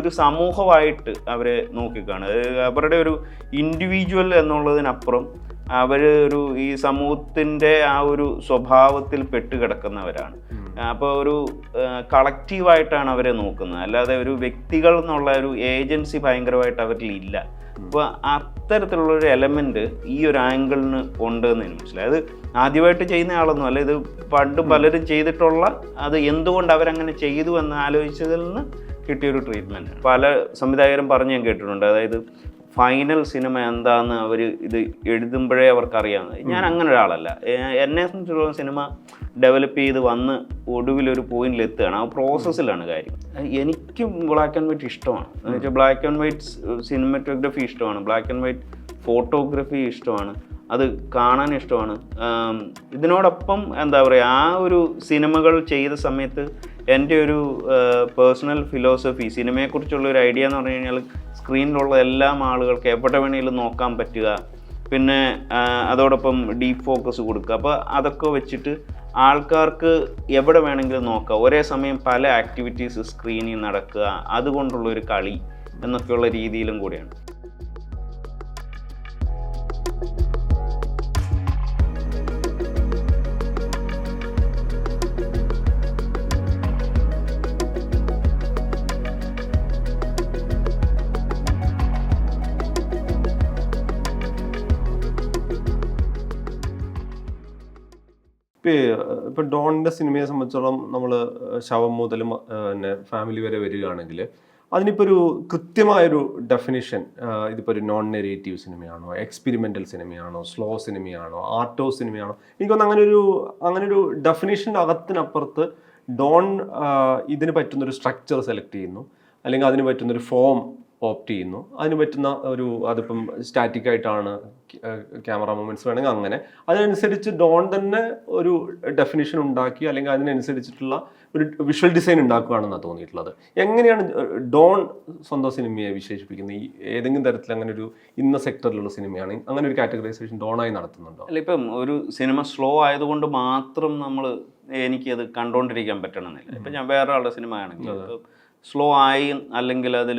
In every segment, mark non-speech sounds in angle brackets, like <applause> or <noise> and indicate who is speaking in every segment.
Speaker 1: ഒരു സമൂഹമായിട്ട് അവരെ നോക്കിക്കാണുക അവരുടെ ഒരു ഇൻഡിവിജ്വൽ എന്നുള്ളതിനപ്പുറം അവർ ഒരു ഈ സമൂഹത്തിന്റെ ആ ഒരു സ്വഭാവത്തിൽ പെട്ടുകിടക്കുന്നവരാണ് അപ്പോൾ ഒരു കളക്റ്റീവായിട്ടാണ് അവരെ നോക്കുന്നത്. അല്ലാതെ ഒരു വ്യക്തികൾ എന്നുള്ള ഒരു ഏജൻസി ഭയങ്കരമായിട്ട് അവരിൽ ഇല്ല. അപ്പോൾ അത്തരത്തിലുള്ള ഒരു ഈ ഒരു ആംഗിളിന് ഉണ്ട് എന്ന് എനിക്ക് മനസ്സിലായി. അത് ആദ്യമായിട്ട് ചെയ്യുന്ന ആളൊന്നും അല്ല. ഇത് പണ്ട് പലരും ചെയ്തിട്ടുള്ള അത് എന്തുകൊണ്ട് അവരങ്ങനെ ചെയ്തു എന്ന് ആലോചിച്ചതിൽ നിന്ന് കിട്ടിയൊരു ട്രീറ്റ്മെന്റ് പല സംവിധായകരും പറഞ്ഞ് ഞാൻ കേട്ടിട്ടുണ്ട്. അതായത് ഫൈനൽ സിനിമ എന്താന്ന് അവർ ഇത് എഴുതുമ്പോഴേ അവർക്കറിയാവുന്നത് ഞാൻ അങ്ങനെ ഒരാളല്ല. എന്നെ സംബന്ധിച്ചിടത്തോളം സിനിമ ഡെവലപ്പ് ചെയ്ത് വന്ന് ഒടുവിലൊരു പോയിന്റിൽ എത്തുകയാണ്. ആ പ്രോസസ്സിലാണ് കാര്യം. എനിക്ക് ബ്ലാക്ക് ആൻഡ് വൈറ്റ് ഇഷ്ടമാണ്. എന്ന് വെച്ചാൽ ബ്ലാക്ക് ആൻഡ് വൈറ്റ് സിനിമറ്റോഗ്രഫി ഇഷ്ടമാണ്. ബ്ലാക്ക് ആൻഡ് വൈറ്റ് ഫോട്ടോഗ്രഫി ഇഷ്ടമാണ്. അത് കാണാൻ ഇഷ്ടമാണ്. ഇതിനോടൊപ്പം എന്താ പറയുക ആ ഒരു സിനിമകൾ ചെയ്ത സമയത്ത് എന്റെ ഒരു പേഴ്സണൽ ഫിലോസഫി സിനിമയെക്കുറിച്ചുള്ള ഒരു ഐഡിയ എന്ന് പറഞ്ഞു കഴിഞ്ഞാൽ സ്ക്രീനിലുള്ള എല്ലാ ആളുകൾക്ക് എവിടെ വേണമെങ്കിലും നോക്കാൻ പറ്റുക. പിന്നെ അതോടൊപ്പം ഡീപ്പ് ഫോക്കസ് കൊടുക്കുക. അപ്പോൾ അതൊക്കെ വെച്ചിട്ട് ആൾക്കാർക്ക് എവിടെ വേണമെങ്കിലും നോക്കാം. ഒരേ സമയം പല ആക്ടിവിറ്റീസ് സ്ക്രീനിൽ നടക്കുക. അതുകൊണ്ടുള്ളൊരു കളി എന്നൊക്കെയുള്ള രീതിയിലും കൂടിയാണ്.
Speaker 2: ഇപ്പൊ ഇപ്പൊ ഡോണിന്റെ സിനിമയെ സംബന്ധിച്ചോളം നമ്മൾ ശവം മുതൽ പിന്നെ ഫാമിലി വരെ വരികയാണെങ്കിൽ അതിനിപ്പോൾ ഒരു കൃത്യമായൊരു ഡെഫിനിഷൻ ഇതിപ്പോൾ ഒരു നോൺ നെറേറ്റീവ് സിനിമയാണോ എക്സ്പെരിമെന്റൽ സിനിമയാണോ സ്ലോ സിനിമയാണോ ആർട്ടോ സിനിമയാണോ എനിക്കൊന്ന് അങ്ങനെ ഒരു അങ്ങനെ ഒരു ഡെഫിനിഷന്റെ അകത്തിനപ്പുറത്ത് ഡോൺ ഇതിന് പറ്റുന്നൊരു സ്ട്രക്ചർ സെലക്ട് ചെയ്യുന്നു. അല്ലെങ്കിൽ അതിന് പറ്റുന്നൊരു ഫോം ഓപ്റ്റ് ചെയ്യുന്നു. അതിന് പറ്റുന്ന ഒരു അതിപ്പം സ്റ്റാറ്റിക് ആയിട്ടാണ് ക്യാമറ മൂമെന്റ്സ് വേണമെങ്കിൽ അങ്ങനെ. അതിനനുസരിച്ച് ഡോൺ തന്നെ ഒരു ഡെഫിനിഷൻ ഉണ്ടാക്കി അല്ലെങ്കിൽ അതിനനുസരിച്ചിട്ടുള്ള ഒരു വിഷ്വൽ ഡിസൈൻ ഉണ്ടാക്കുകയാണെന്നാണ് തോന്നിയിട്ടുള്ളത്. എങ്ങനെയാണ് ഡോൺ സ്വന്തം സിനിമയെ വിശേഷിപ്പിക്കുന്നത്? ഈ ഏതെങ്കിലും തരത്തിൽ അങ്ങനെ ഒരു ഇന്ന സെക്ടറിലുള്ള സിനിമയാണ്. അങ്ങനെ ഒരു കാറ്റഗറൈസേഷൻ ഡോണായി നടത്തുന്നുണ്ടോ?
Speaker 1: അല്ല ഇപ്പം ഒരു സിനിമ സ്ലോ ആയതുകൊണ്ട് മാത്രം നമ്മൾ എനിക്കത് കണ്ടുകൊണ്ടിരിക്കാൻ പറ്റണമെന്നില്ല ഇപ്പം ഞാൻ വേറെ ആളുടെ സിനിമ ആണെങ്കിൽ സ്ലോ ആയി അല്ലെങ്കിൽ അതിൽ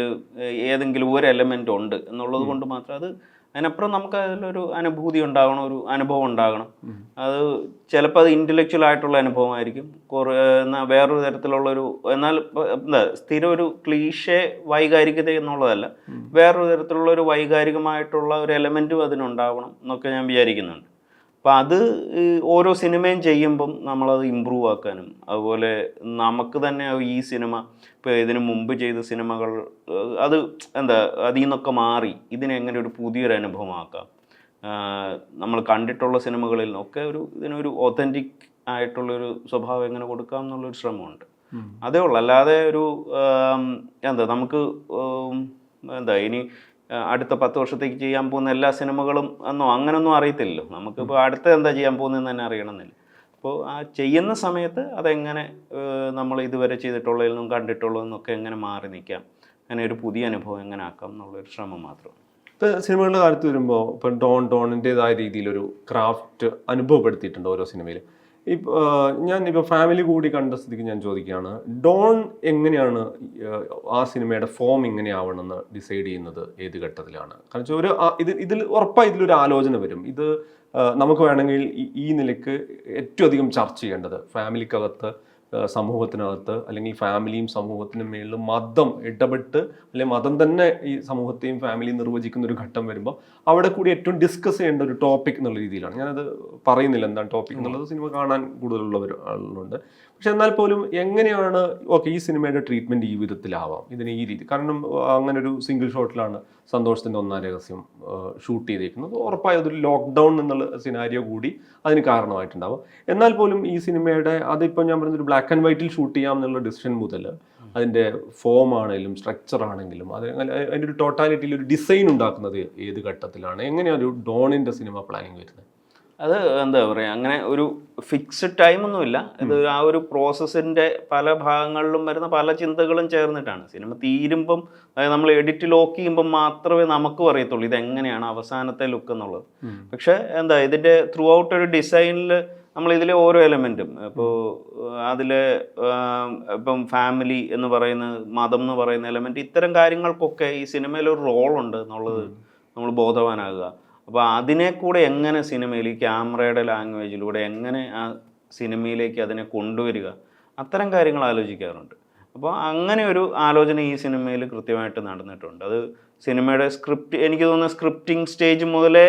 Speaker 1: ഏതെങ്കിലും ഒരു എലമെന്റ് ഉണ്ട് എന്നുള്ളത് കൊണ്ട് മാത്രം അത് അതിനപ്പുറം നമുക്ക് അതിലൊരു അനുഭൂതി ഉണ്ടാകണം ഒരു അനുഭവം ഉണ്ടാകണം. അത് ചിലപ്പോൾ അത് ഇന്റലക്ച്വൽ ആയിട്ടുള്ള അനുഭവമായിരിക്കും. കുറേ എന്നാൽ വേറൊരു തരത്തിലുള്ളൊരു എന്നാൽ എന്താ സ്ഥിരം ഒരു ക്ലീഷേ വൈകാരികത എന്നുള്ളതല്ല. വേറൊരു തരത്തിലുള്ള ഒരു വൈകാരികമായിട്ടുള്ള ഒരു എലമെന്റും അതിനുണ്ടാവണം എന്നൊക്കെ ഞാൻ വിചാരിക്കുന്നുണ്ട്. അപ്പം അത് ഓരോ സിനിമയും ചെയ്യുമ്പം നമ്മളത് ഇമ്പ്രൂവ് ആക്കാനും അതുപോലെ നമുക്ക് തന്നെ ഈ സിനിമ ഇപ്പോൾ ഇതിന് മുമ്പ് ചെയ്ത സിനിമകൾ അത് എന്താ അതിൽ നിന്നൊക്കെ മാറി ഇതിനെങ്ങനെ ഒരു പുതിയൊരു അനുഭവമാക്കാം. നമ്മൾ കണ്ടിട്ടുള്ള സിനിമകളിൽ നിന്നൊക്കെ ഒരു ഇതിനൊരു ഒത്തന്റിക് ആയിട്ടുള്ളൊരു സ്വഭാവം എങ്ങനെ കൊടുക്കാം എന്നുള്ളൊരു ശ്രമമുണ്ട്. അതേ ഉള്ളൂ. അല്ലാതെ ഒരു എന്താ നമുക്ക് എന്താ ഇനി അടുത്ത പത്ത് വർഷത്തേക്ക് ചെയ്യാൻ പോകുന്ന എല്ലാ സിനിമകളും എന്നോ അങ്ങനൊന്നും അറിയത്തില്ലല്ലോ. നമുക്കിപ്പോൾ അടുത്ത എന്താ ചെയ്യാൻ പോകുന്നതെന്ന് തന്നെ അറിയണമെന്നില്ല. അപ്പോൾ ആ ചെയ്യുന്ന സമയത്ത് അതെങ്ങനെ നമ്മൾ ഇതുവരെ ചെയ്തിട്ടുള്ളതിൽ നിന്നും കണ്ടിട്ടുള്ളതിൽ നിന്നൊക്കെ എങ്ങനെ മാറി നിൽക്കാം? അങ്ങനെ ഒരു പുതിയ അനുഭവം എങ്ങനെ ആക്കാം എന്നുള്ളൊരു ശ്രമം മാത്രം.
Speaker 2: ഇപ്പോൾ സിനിമകളുടെ കാലത്ത് വരുമ്പോൾ ഇപ്പം ഡോൺ ഡോണിന്റെതായ രീതിയിലൊരു ക്രാഫ്റ്റ് അനുഭവപ്പെടുത്തിയിട്ടുണ്ട് ഓരോ സിനിമയിലും. ഇപ്പൊ ഞാൻ ഇപ്പോൾ ഫാമിലി കൂടി കണ്ട സ്ഥിതിക്ക് ഞാൻ ചോദിക്കുകയാണ്. ഡോൺ എങ്ങനെയാണ് ആ സിനിമയുടെ ഫോം എങ്ങനെയാവണമെന്ന് ഡിസൈഡ് ചെയ്യുന്നത് ഏത് ഘട്ടത്തിലാണ്? കാരണം വെച്ചാൽ ഒരു ഇത് ഇതിൽ ഉറപ്പായി ഇതിലൊരു ആലോചന വരും. ഇത് നമുക്ക് വേണമെങ്കിൽ ഈ- നിലയ്ക്ക് ഏറ്റവും അധികം ചർച്ച ചെയ്യേണ്ടത് ഫാമിലിക്കകത്ത് സമൂഹത്തിനകത്ത് അല്ലെങ്കിൽ ഫാമിലിയും സമൂഹത്തിനും മേളിൽ മതം ഇടപെട്ട് അല്ലെങ്കിൽ മതം തന്നെ ഈ സമൂഹത്തെയും ഫാമിലിയും നിർവചിക്കുന്ന ഒരു ഘട്ടം വരുമ്പോൾ അവിടെ കൂടി ഏറ്റവും ഡിസ്കസ് ചെയ്യേണ്ട ഒരു ടോപ്പിക് എന്നുള്ള രീതിയിലാണ്. ഞാനത് പറയുന്നില്ല എന്താണ് ടോപ്പിക് എന്നുള്ളത്. സിനിമ കാണാൻ കൂടുതലുള്ളവർ ആളുകളുണ്ട്. പക്ഷെ എന്നാൽ പോലും എങ്ങനെയാണ് ഓക്കെ ഈ സിനിമയുടെ ട്രീറ്റ്മെന്റ് ഈ വിധത്തിലാവാം? ഇതിന് ഈ രീതി. കാരണം അങ്ങനെ ഒരു സിംഗിൾ ഷോട്ടിലാണ് സന്തോഷത്തിന്റെ ഒന്നാം രഹസ്യം ഷൂട്ട് ചെയ്തിരിക്കുന്നത് ഉറപ്പായും അതൊരു ലോക്ക്ഡൗൺ എന്നുള്ള സിനാരിയോ കൂടി അതിന് കാരണമായിട്ടുണ്ടാവും. എന്നാൽ പോലും ഈ സിനിമയുടെ അതിപ്പോൾ ഞാൻ പറഞ്ഞൊരു ബ്ലാക്ക് ആൻഡ് വൈറ്റിൽ ഷൂട്ട് ചെയ്യാം എന്നുള്ള ഡിസിഷൻ മുതൽ അതിന്റെ ഫോം ആണെങ്കിലും സ്ട്രക്ചർ ആണെങ്കിലും അത് അതിന്റെ ഒരു ടോട്ടാലിറ്റിയിൽ ഒരു ഡിസൈൻ ഉണ്ടാക്കുന്നത് ഏത് ഘട്ടത്തിലാണ്? എങ്ങനെയാണ് ഒരു ഡോണിന്റെ സിനിമ പ്ലാനിങ് വരുന്നത്?
Speaker 1: അത് എന്താ പറയുക അങ്ങനെ ഒരു ഫിക്സ്ഡ് ടൈമൊന്നുമില്ല. ഇത് ആ ഒരു പ്രോസസ്സിന്റെ പല ഭാഗങ്ങളിലും വരുന്ന പല ചിന്തകളും ചേർന്നിട്ടാണ്. സിനിമ തീരുമ്പം അതായത് നമ്മൾ എഡിറ്റ് ലോക്ക് ചെയ്യുമ്പം മാത്രമേ നമുക്ക് അറിയത്തുള്ളൂ ഇത് എങ്ങനെയാണ് അവസാനത്തെ ലുക്ക് എന്നുള്ളത് പക്ഷേ എന്താ ഇതിന്റെ ത്രൂ ഔട്ട് ഒരു ഡിസൈനിൽ നമ്മൾ ഇതിലെ ഓരോ എലമെന്റും ഇപ്പോൾ അതിൽ ഇപ്പം ഫാമിലി എന്ന് പറയുന്ന മതം എന്ന് പറയുന്ന എലമെന്റ് ഇത്തരം കാര്യങ്ങൾക്കൊക്കെ ഈ സിനിമയിൽ ഒരു റോളുണ്ട് എന്നുള്ളത് നമ്മൾ ബോധവാനാകുക. അപ്പോൾ അതിനെ കൂടെ എങ്ങനെ സിനിമയിൽ ഈ ക്യാമറയുടെ ലാംഗ്വേജിലൂടെ എങ്ങനെ ആ സിനിമയിലേക്ക് അതിനെ കൊണ്ടുവരിക അത്തരം കാര്യങ്ങൾ ആലോചിക്കാറുണ്ട്. അപ്പോൾ അങ്ങനെ ഒരു ആലോചന ഈ സിനിമയിൽ കൃത്യമായിട്ട് നടന്നിട്ടുണ്ട്. അത് സിനിമയുടെ സ്ക്രിപ്റ്റ് എനിക്ക് തോന്നുന്ന സ്ക്രിപ്റ്റിംഗ് സ്റ്റേജ് മുതലേ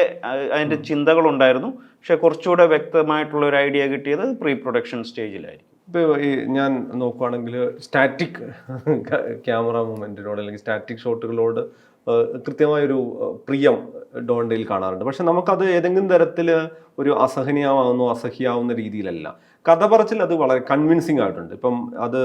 Speaker 1: അതിന്റെ ചിന്തകളുണ്ടായിരുന്നു. പക്ഷെ കുറച്ചുകൂടെ വ്യക്തമായിട്ടുള്ള ഒരു ഐഡിയ കിട്ടിയത് പ്രീ പ്രൊഡക്ഷൻ സ്റ്റേജിലായിരിക്കും.
Speaker 2: ഇപ്പോൾ ഈ ഞാൻ നോക്കുവാണെങ്കിൽ സ്റ്റാറ്റിക് <laughs> ക്യാമറ മൂവ്മെന്റിനോട് അല്ലെങ്കിൽ സ്റ്റാറ്റിക് ഷോട്ടുകളോട് കൃത്യമായൊരു പ്രിയം ഡോണ്ടയിൽ കാണാറുണ്ട്. പക്ഷെ നമുക്കത് ഏതെങ്കിലും തരത്തിൽ ഒരു അസഹനീയമാവുന്നോ അസഹ്യാവുന്ന രീതിയിലല്ല. കഥ പറച്ചിൽ അത് വളരെ കൺവിൻസിങ് ആയിട്ടുണ്ട്. ഇപ്പം അത്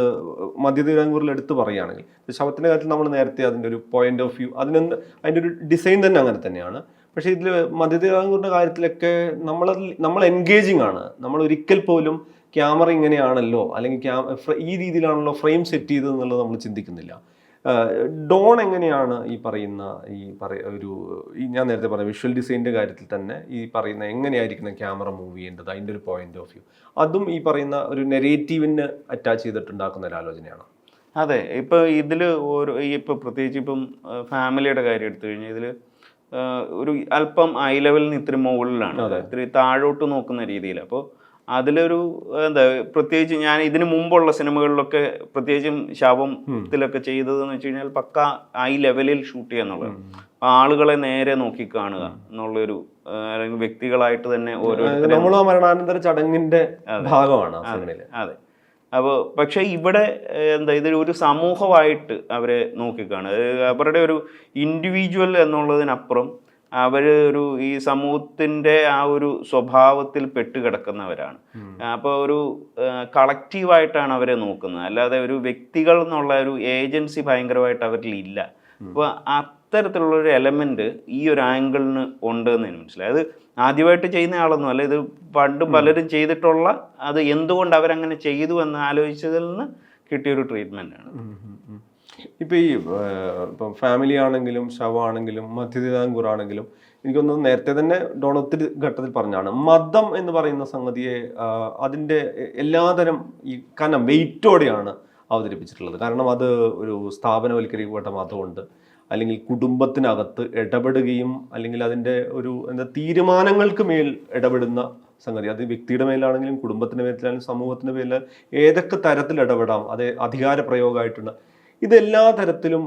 Speaker 2: മധ്യതിരാങ്കൂറിൽ എടുത്ത് പറയുകയാണെങ്കിൽ ശവത്തിന്റെ കാര്യത്തിൽ നമ്മൾ നേരത്തെ അതിന്റെ ഒരു പോയിന്റ് ഓഫ് വ്യൂ അതിന് അതിന്റെ ഒരു ഡിസൈൻ തന്നെ അങ്ങനെ തന്നെയാണ്. പക്ഷേ ഇതിൽ മധ്യതിരാങ്കൂറിന്റെ കാര്യത്തിലൊക്കെ നമ്മൾ നമ്മൾ എൻഗേജിങ് ആണ്. നമ്മൾ ഒരിക്കൽ പോലും ക്യാമറ ഇങ്ങനെയാണല്ലോ അല്ലെങ്കിൽ ഈ രീതിയിലാണല്ലോ ഫ്രെയിം സെറ്റ് ചെയ്തത് നമ്മൾ ചിന്തിക്കുന്നില്ല. ഡോൺ എങ്ങനെയാണ് ഈ പറയുന്ന ഈ പറയ ഒരു ഞാൻ നേരത്തെ പറഞ്ഞ വിഷ്വൽ ഡിസൈനിന്റെ കാര്യത്തിൽ തന്നെ ഈ പറയുന്ന എങ്ങനെയായിരിക്കണം ക്യാമറ മൂവ് ചെയ്യേണ്ടത് അതിന്റെ ഒരു പോയിന്റ് ഓഫ് വ്യൂ അതും ഈ പറയുന്ന ഒരു നെറേറ്റീവിന് അറ്റാച്ച് ചെയ്തിട്ടുണ്ടാക്കുന്ന ഒരു ആലോചനയാണ്?
Speaker 1: അതെ ഇപ്പോൾ ഇതിൽ ഓരോ ഈ ഇപ്പോൾ പ്രത്യേകിച്ച് ഇപ്പം ഫാമിലിയുടെ കാര്യം എടുത്തു കഴിഞ്ഞാൽ ഇതിൽ ഒരു അല്പം ഐ ലെവലിൽ നിന്ന് ഇത്തിരി മുകളിലാണ്. ഇത്തിരി താഴോട്ട് നോക്കുന്ന രീതിയിൽ അപ്പോൾ അതിലൊരു എന്താ പ്രത്യേകിച്ച് ഞാൻ ഇതിന് മുമ്പുള്ള സിനിമകളിലൊക്കെ പ്രത്യേകിച്ചും ശവത്തിലൊക്കെ ചെയ്തതെന്ന് വെച്ച് കഴിഞ്ഞാൽ പക്ക ഐ ലെവലിൽ ഷൂട്ട് ചെയ്യുക എന്നുള്ളത്. ആളുകളെ നേരെ നോക്കി കാണുക എന്നുള്ളൊരു അല്ലെങ്കിൽ വ്യക്തികളായിട്ട് തന്നെ
Speaker 2: ഓരോ മരണാനന്തര ചടങ്ങിന്റെ ഭാഗമാണ്
Speaker 1: അതെ അപ്പോൾ പക്ഷേ ഇവിടെ എന്താ ഇതൊരു ഒരു സമൂഹമായിട്ട് അവരെ നോക്കിക്കാണുക. അത് അവരുടെ ഒരു ഇൻഡിവിജ്വൽ എന്നുള്ളതിനപ്പുറം അവർ ഒരു ഈ സമൂഹത്തിന്റെ ആ ഒരു സ്വഭാവത്തിൽ പെട്ടുകിടക്കുന്നവരാണ് അപ്പോൾ ഒരു കളക്റ്റീവായിട്ടാണ് അവരെ നോക്കുന്നത്. അല്ലാതെ ഒരു വ്യക്തികൾ എന്നുള്ള ഒരു ഏജൻസി ഭയങ്കരമായിട്ട് അവരിൽ ഇല്ല. അപ്പോൾ അത്തരത്തിലുള്ള ഒരു എലമെന്റ് ഈ ഒരു ആംഗിളിന് ഉണ്ട് എന്ന് എനിക്ക് മനസ്സിലായി. അത് ആദ്യമായിട്ട് ചെയ്യുന്ന ആളൊന്നും അല്ല. ഇത് പണ്ട് പലരും ചെയ്തിട്ടുള്ള അത് എന്തുകൊണ്ട് അവരങ്ങനെ ചെയ്തു എന്ന് ആലോചിച്ചതിൽ നിന്ന് കിട്ടിയൊരു ട്രീറ്റ്മെന്റ് ആണ്
Speaker 2: ഇപ്പൊ ഈ ഇപ്പം ഫാമിലി ആണെങ്കിലും ശവമാണെങ്കിലും മധ്യതിരാങ്കൂർ ആണെങ്കിലും എനിക്കൊന്ന് നേരത്തെ തന്നെ ഡോൺ ഒത്തിരി ഘട്ടത്തിൽ പറഞ്ഞാണ് മതം എന്ന് പറയുന്ന സംഗതിയെ അതിന്റെ എല്ലാതരം ഈ കനം വെയിറ്റോടെയാണ് അവതരിപ്പിച്ചിട്ടുള്ളത്. കാരണം അത് ഒരു സ്ഥാപനവൽക്കരിക്കപ്പെട്ട മതമുണ്ട്. അല്ലെങ്കിൽ കുടുംബത്തിനകത്ത് ഇടപെടുകയും അല്ലെങ്കിൽ അതിന്റെ ഒരു എന്താ തീരുമാനങ്ങൾക്ക് മേൽ ഇടപെടുന്ന സംഗതി. അത് വ്യക്തിയുടെ മേലാണെങ്കിലും കുടുംബത്തിന്റെ മേലാണെങ്കിലും സമൂഹത്തിന്റെ മേലാണെങ്കിലും ഏതൊക്കെ തരത്തിൽ ഇടപെടാം അത് അധികാര പ്രയോഗമായിട്ടുണ്ട് ഇത് എല്ലാ തരത്തിലും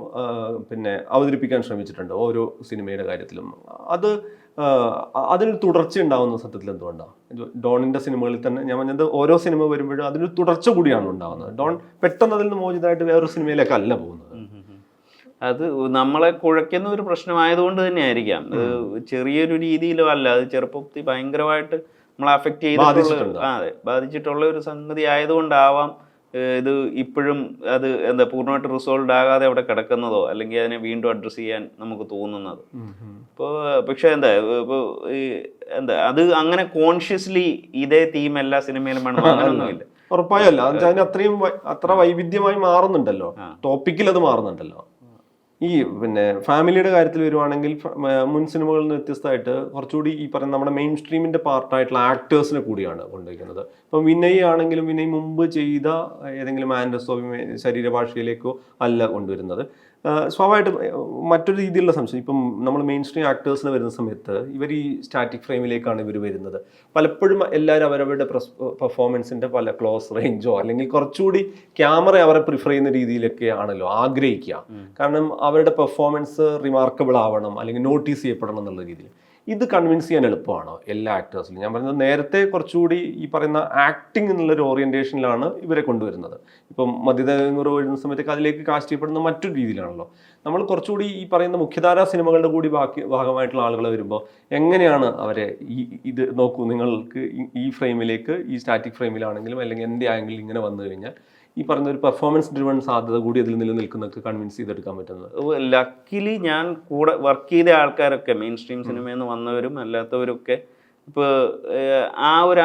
Speaker 2: പിന്നെ അവതരിപ്പിക്കാൻ ശ്രമിച്ചിട്ടുണ്ട് ഓരോ സിനിമയുടെ കാര്യത്തിലും. അത് അതിനൊരു തുടർച്ച ഉണ്ടാവുന്ന സത്യത്തിൽ എന്തുകൊണ്ടാണ് ഡോണിന്റെ സിനിമകളിൽ തന്നെ ഞാൻ പറഞ്ഞത് ഓരോ സിനിമ വരുമ്പോഴും അതിനൊരു തുടർച്ച കൂടിയാണ് ഉണ്ടാവുന്നത്. ഡോൺ പെട്ടെന്ന് അതിൽ നിന്ന് മോചിതമായിട്ട് വേറൊരു സിനിമയിലേക്ക് അല്ല പോകുന്നത്
Speaker 1: അത് നമ്മളെ കുഴക്കുന്ന ഒരു പ്രശ്നമായതുകൊണ്ട് തന്നെ ആയിരിക്കാം അത് ചെറിയൊരു രീതിയിലും അല്ല അത് ചെറുപ്പത്തിൽ ഭയങ്കരമായിട്ട് നമ്മളെ അഫക്റ്റ് ചെയ്തിട്ടുള്ള അതെ ബാധിച്ചിട്ടുള്ള ഒരു സംഗതി ആയതുകൊണ്ടാവാം ഇത് ഇപ്പോഴും അത് എന്താ പൂർണമായിട്ട് റിസോൾവ് ആകാതെ അവിടെ കിടക്കുന്നതോ അല്ലെങ്കിൽ അതിനെ വീണ്ടും അഡ്രസ്സ് ചെയ്യാൻ നമുക്ക് തോന്നുന്നത്. ഇപ്പോൾ പക്ഷേ എന്താ ഇപ്പോൾ ഈ എന്താ അത് അങ്ങനെ കോൺഷ്യസ്ലി ഇതേ തീം എല്ലാ സിനിമയിലും വേണം. <laughs> അങ്ങനെയൊന്നുമില്ല
Speaker 2: ഉറപ്പായല്ലോ അതിന് അത്രയും അത്ര വൈവിധ്യമായി മാറുന്നുണ്ടല്ലോ. ടോപ്പിക്കിൽ അത് മാറുന്നുണ്ടല്ലോ. ഈ പിന്നെ ഫാമിലിയുടെ കാര്യത്തിൽ വരുവാണെങ്കിൽ മുൻ സിനിമകളിൽ നിന്ന് വ്യത്യസ്തമായിട്ട് കുറച്ചുകൂടി ഈ പറയുന്ന നമ്മുടെ മെയിൻ സ്ട്രീമിന്റെ പാർട്ടായിട്ടുള്ള ആക്ടേഴ്സിനെ കൂടിയാണ് കൊണ്ടുവയ്ക്കുന്നത്. ഇപ്പം വിനയ് ആണെങ്കിലും വിനയ് മുമ്പ് ചെയ്ത ഏതെങ്കിലും ആൻഡസോ ശരീരഭാഷയിലേക്കോ അല്ല കൊണ്ടുവരുന്നത്. സ്വാഭാവികമായിട്ടും മറ്റൊരു രീതിയിലുള്ള സംശയം. ഇപ്പം നമ്മൾ മെയിൻ സ്ട്രീം ആക്ടേഴ്സിന് വരുന്ന സമയത്ത് ഇവർ ഈ സ്റ്റാറ്റിക് ഫ്രെയിമിലേക്കാണ് ഇവർ വരുന്നത്. പലപ്പോഴും എല്ലാവരും അവരവരുടെ പെർഫോമൻസിന്റെ പല ക്ലോസ് റേഞ്ചോ അല്ലെങ്കിൽ കുറച്ചുകൂടി ക്യാമറ അവരെ പ്രിഫർ ചെയ്യുന്ന രീതിയിലൊക്കെ ആണല്ലോ ആഗ്രഹിക്കുക. കാരണം അവരുടെ പെർഫോമൻസ് റിമാർക്കബിൾ ആവണം അല്ലെങ്കിൽ നോട്ടീസ് ചെയ്യപ്പെടണം എന്നുള്ള രീതിയിൽ. ഇത് കൺവിൻസ് ചെയ്യാൻ എളുപ്പമാണോ എല്ലാ ആക്ടേഴ്സിലും ഞാൻ പറയുന്നത് നേരത്തെ കുറച്ചുകൂടി ഈ പറയുന്ന ആക്ടിങ് എന്നുള്ളൊരു ഓറിയന്റേഷനിലാണ് ഇവരെ കൊണ്ടുവരുന്നത്. ഇപ്പം മധ്യതങ്ങുറ വരുന്ന സമയത്തേക്ക് അതിലേക്ക് കാസ്റ്റ് ചെയ്യപ്പെടുന്ന മറ്റൊരു രീതിയിലാണല്ലോ. നമ്മൾ കുറച്ചുകൂടി ഈ പറയുന്ന മുഖ്യധാരാ സിനിമകളുടെ കൂടി ബാക്കി ഭാഗമായിട്ടുള്ള ആളുകൾ വരുമ്പോൾ എങ്ങനെയാണ് അവരെ ഈ ഇത് നോക്കൂ നിങ്ങൾക്ക് ഈ ഫ്രെയിമിലേക്ക് ഈ സ്റ്റാറ്റിക് ഫ്രെയിമിലാണെങ്കിലും അല്ലെങ്കിൽ എന്റെ ആംഗിളിൽ ഇങ്ങനെ വന്നു കഴിഞ്ഞാൽ ഈ പറഞ്ഞ ഒരു പെർഫോമൻസ് ഡ്രിവൺ സാധ്യത കൂടി അതിൽ നിലനിൽക്കുന്നൊക്കെ കൺവിൻസ് ചെയ്തെടുക്കാൻ പറ്റുന്നത്?
Speaker 1: ലക്കിലി ഞാൻ കൂടെ വർക്ക് ചെയ്ത ആൾക്കാരൊക്കെ മെയിൻ സ്ട്രീം സിനിമയിൽ നിന്ന് വന്നവരും അല്ലാത്തവരൊക്കെ ഇപ്പോൾ ആ ഒരു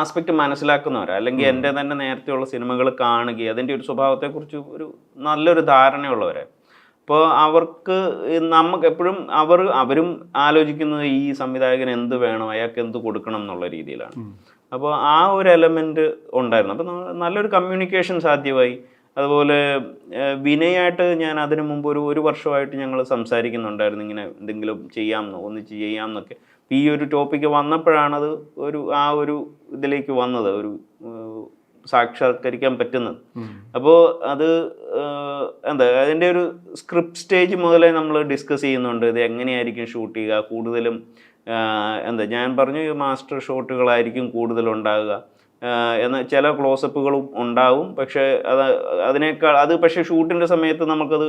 Speaker 1: ആസ്പെക്റ്റ് മനസ്സിലാക്കുന്നവരാ. അല്ലെങ്കിൽ എന്റെ തന്നെ നേരത്തെയുള്ള സിനിമകൾ കാണുകയും അതിന്റെ ഒരു സ്വഭാവത്തെക്കുറിച്ച് ഒരു നല്ലൊരു ധാരണയുള്ളവരെ. അപ്പോൾ അവർക്ക് നമുക്ക് എപ്പോഴും അവർ അവരും ആലോചിക്കുന്നത് ഈ സംവിധായകൻ എന്ത് വേണം അയാൾക്ക് എന്ത് കൊടുക്കണം എന്നുള്ള രീതിയിലാണ്. അപ്പോൾ ആ ഒരു എലമെന്റ് ഉണ്ടായിരുന്നു. അപ്പോൾ നല്ലൊരു കമ്മ്യൂണിക്കേഷൻ സാധ്യമായി. അതുപോലെ വിനയായിട്ട് ഞാൻ അതിനു മുമ്പ് ഒരു ഒരു വർഷമായിട്ട് ഞങ്ങൾ സംസാരിക്കുന്നുണ്ടായിരുന്നു. ഇങ്ങനെ എന്തെങ്കിലും ചെയ്യാമെന്നോ ഒന്നിച്ച് ചെയ്യാമെന്നൊക്കെ. ഈ ഒരു ടോപ്പിക്ക് വന്നപ്പോഴാണത് ഒരു ആ ഒരു ഇതിലേക്ക് വന്നത് ഒരു സാക്ഷാത്കരിക്കാൻ പറ്റുന്നത്. അപ്പോൾ അത് എന്താ അതിന്റെ ഒരു സ്ക്രിപ്റ്റ് സ്റ്റേജ് മുതലേ നമ്മൾ ഡിസ്കസ് ചെയ്യുന്നുണ്ട്. ഇത് എങ്ങനെയായിരിക്കും ഷൂട്ട് ചെയ്യുക? കൂടുതലും എന്താ ഞാൻ പറഞ്ഞു ഈ മാസ്റ്റർ ഷോട്ടുകളായിരിക്കും കൂടുതലുണ്ടാകുക. എന്ന ചില ക്ലോസപ്പുകളും ഉണ്ടാവും. പക്ഷേ അത് അതിനേക്കാൾ അത് പക്ഷേ ഷൂട്ടിന്റെ സമയത്ത് നമുക്കത്